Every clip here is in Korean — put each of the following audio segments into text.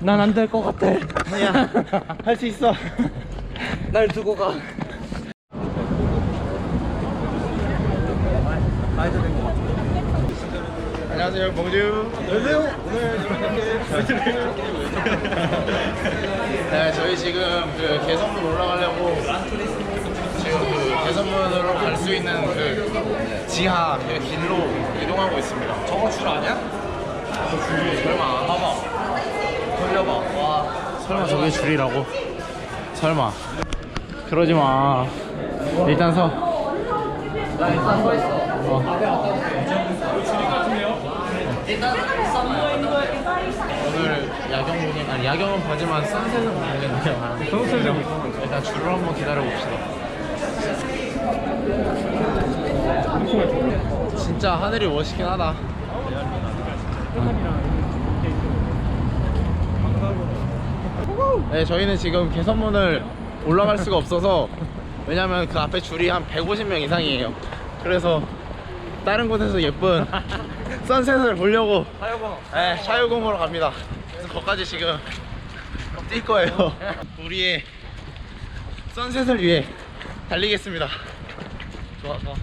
난 안 될 것 같아. 아니야 할 수 있어 날 두고 가. 안녕하세요 봉주 안녕하세요 오늘 네 저희 지금 그 개선문 올라가려고 지금 그 개선문으로 갈 수 있는 그 지하 그 길로 이동하고 있습니다 저거 줄 아니야? 설마 봐봐 돌려봐 와 설마 저게 줄이라고? 설마 그러지 마 일단 서 나 일단 서 있어. 오늘 야경 보긴 아니 야경은 보지만 선셋은 보겠네요. 선셋은 일단 줄을 한번 기다려 봅시다. 진짜 하늘이 멋있긴 하다. 네, 저희는 지금 개선문을 올라갈 수가 없어서 왜냐면 그 앞에 줄이 한 150명 이상이에요. 그래서 다른 곳에서 예쁜 선셋을 보려고 하여봉. 네, 샤유공으로 갑니다. 그래서 거기까지 지금 뛸 거예요. 우리의 선셋을 위해 달리겠습니다. 좋아 좋아.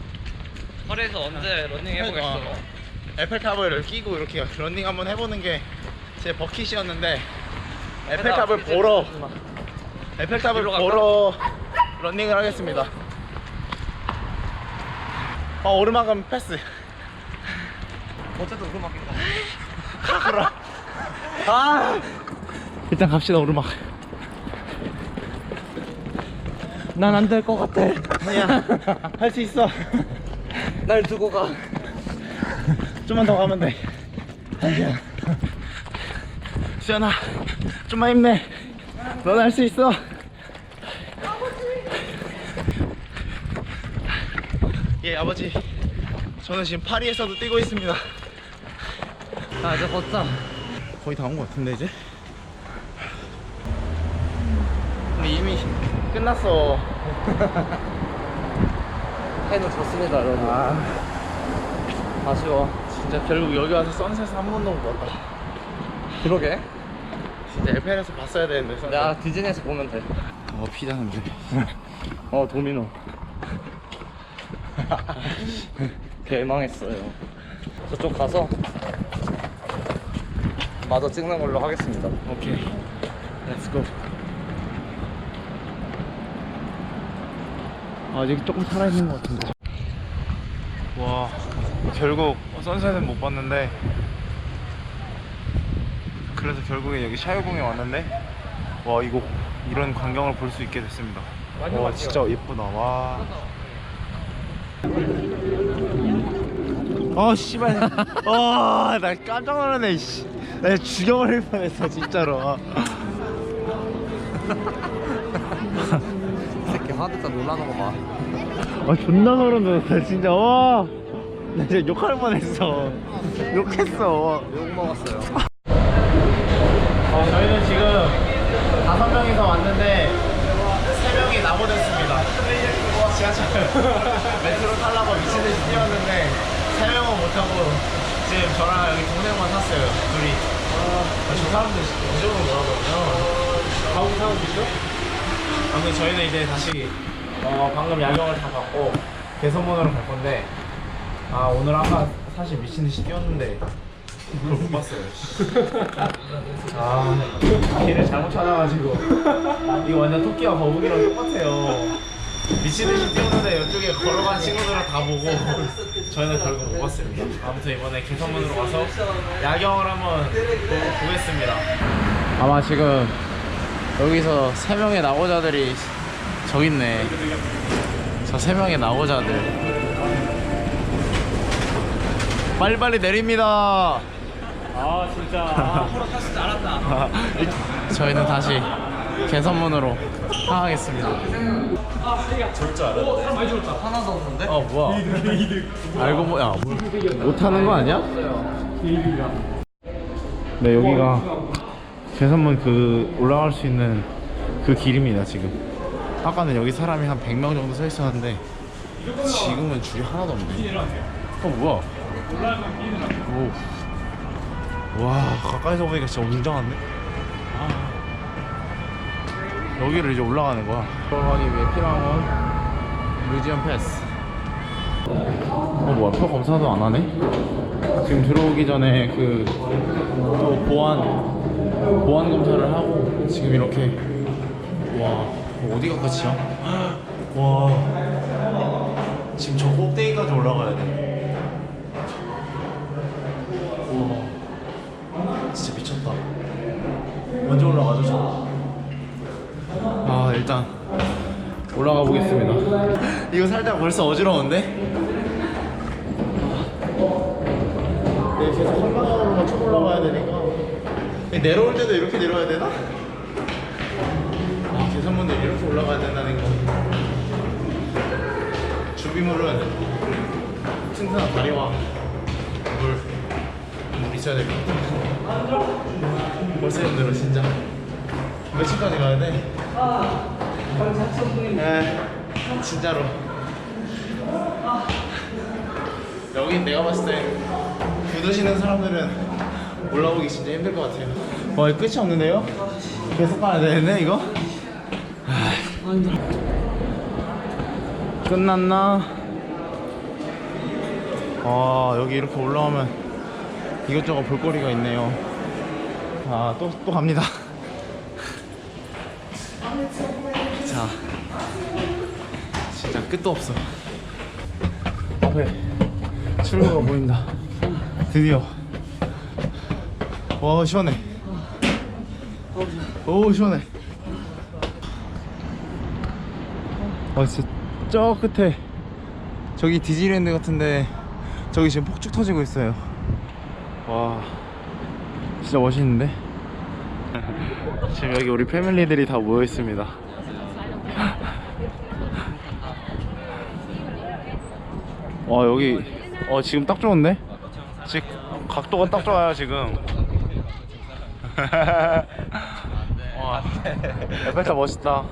허리에서 언제 런닝 해보겠어. 어, 에펠탑을 끼고 이렇게 런닝 한번 해보는 게 제 버킷이었는데 에펠탑을 보러 에펠탑을? 보러 런닝을 하겠습니다. 어, 오르막은 패스. 어쨌든 오르막이다. 가라. 아. 일단 갑시다 오르막. 난 안 될 것 같아. 아니야 할 수 있어. 날 두고 가. 좀만 더 가면 돼. 아니야. 수연아, 좀만 힘내. 넌 할 수 있어. 예, 아버지. 저는 지금 파리에서도 뛰고 있습니다. 자 이제 걷자. 거의 다 온 것 같은데 이제. 근데 이미 끝났어. 해는 졌습니다 여러분. 아, 아쉬워. 진짜 결국 여기 와서 선셋 한 번도 못 봤다. 그러게. 진짜 에펠에서 봤어야 되는데. 내가 디즈니에서 보면 돼. 어 피자는데. 어 도미노. 개망했어요. 저쪽 가서 마저 찍는 걸로 하겠습니다. 오케이. 렛츠고. 아직 조금 살아있는 것 같은데. 와, 결국 선셋은 못 봤는데. 그래서 결국에 여기 샤유공에 왔는데. 와, 이거 이런 광경을 볼 수 있게 됐습니다. 와, 진짜 예쁘다. 와. 어, 씨발. 와, 나 깜짝 놀랐네, 씨. 나 죽여버릴 뻔했어, 진짜로. 아. 이 새끼 하드짜 놀라는 거 봐. 아 존나 소름 돋았어 진짜 와. 나 진짜 욕할 뻔했어. 욕했어. 욕 먹었어요. 어, 저희는 지금 다섯 명이서 왔는데 세 명이 나고됐습니다. 지하철 메트로 타려고 미친 듯이 뛰었는데 세 명은 못 타고 지금 저랑 여기 동생만 탔어요. 둘이. 아, 저 사람들 뭐라거든요. 가고 타고 계시죠? 아무튼 저희는 이제 다시 어, 방금 야경을 다 봤고 개선문으로 갈 건데 아 오늘 아까 사실 미친 듯이 뛰었는데 그걸 못 봤어요. 아, 길을 잘못 찾아가지고 이거 완전 토끼와 거북이랑 똑같아요. 미친 듯이 뛰었는데 이쪽에 걸어간 친구들은 다 보고 저희는 결국 못 봤습니다. 아무튼 이번에 개선문으로 가서 야경을 한번 보고 보겠습니다. 아마 지금 여기서 세 명의 낙오자들이 저기 있네. 저 세 명의 낙오자들. 빨리빨리 내립니다. 아 진짜. 아, 호러 탔을 줄 알았다. 저희는 다시 개선문으로 향하겠습니다. 하나도 없는데? 어 뭐야? 알고 뭐야? 못 타는 거 아니야? 네 여기가 개선문 그 올라갈 수 있는 그 길입니다 지금. 아까는 여기 사람이 한 100명 정도 서 있었는데 지금은 줄이 하나도 없네. 어 뭐야? 오. 와 가까이서 보니까 진짜 웅장한데? 여기를 이제 올라가는 거야. 위해 필요한 건 뮤지엄 패스. 어 뭐야 표 검사도 안 하네? 지금 들어오기 전에 그 또 보안 보안 검사를 하고 지금 이렇게 와 어디가 끝이야? 와 지금 저 꼭대기까지 올라가야 돼. 와 진짜 미쳤다. 먼저 올라가죠 저. 아 일단 올라가 보겠습니다. 이거 살짝 벌써 어지러운데? 네, 계속 한 방향으로만 쭉 올라가야 되니까 내려올 때도 이렇게 내려야 되나? 아, 계산문도 이렇게 올라가야 된다는 거 준비물은 튼튼한 다리와 물, 물 있어야 될것 같아 벌써 힘들어 진짜 며칠까지 가야 돼? 에 진짜로 여긴 내가 봤을 때 굳으시는 사람들은 올라오기 진짜 힘들 것 같아요 와 이거 끝이 없는데요? 계속 가야 되는데 이거? 끝났나? 아 여기 이렇게 올라오면 이것저것 볼거리가 있네요 아 또 또 갑니다 자 진짜 끝도 없어. 앞에 출구가 보인다. 드디어. 와 시원해. 오 시원해. 와 진짜 저 끝에 저기 디즈니랜드 같은데 저기 지금 폭죽 터지고 있어요. 와 진짜 멋있는데 지금 여기 우리 패밀리들이 다 모여 있습니다. 와 여기 어 지금 딱 좋은데? 지금 각도가 딱 좋아요 지금. 와 에펠탑 멋있다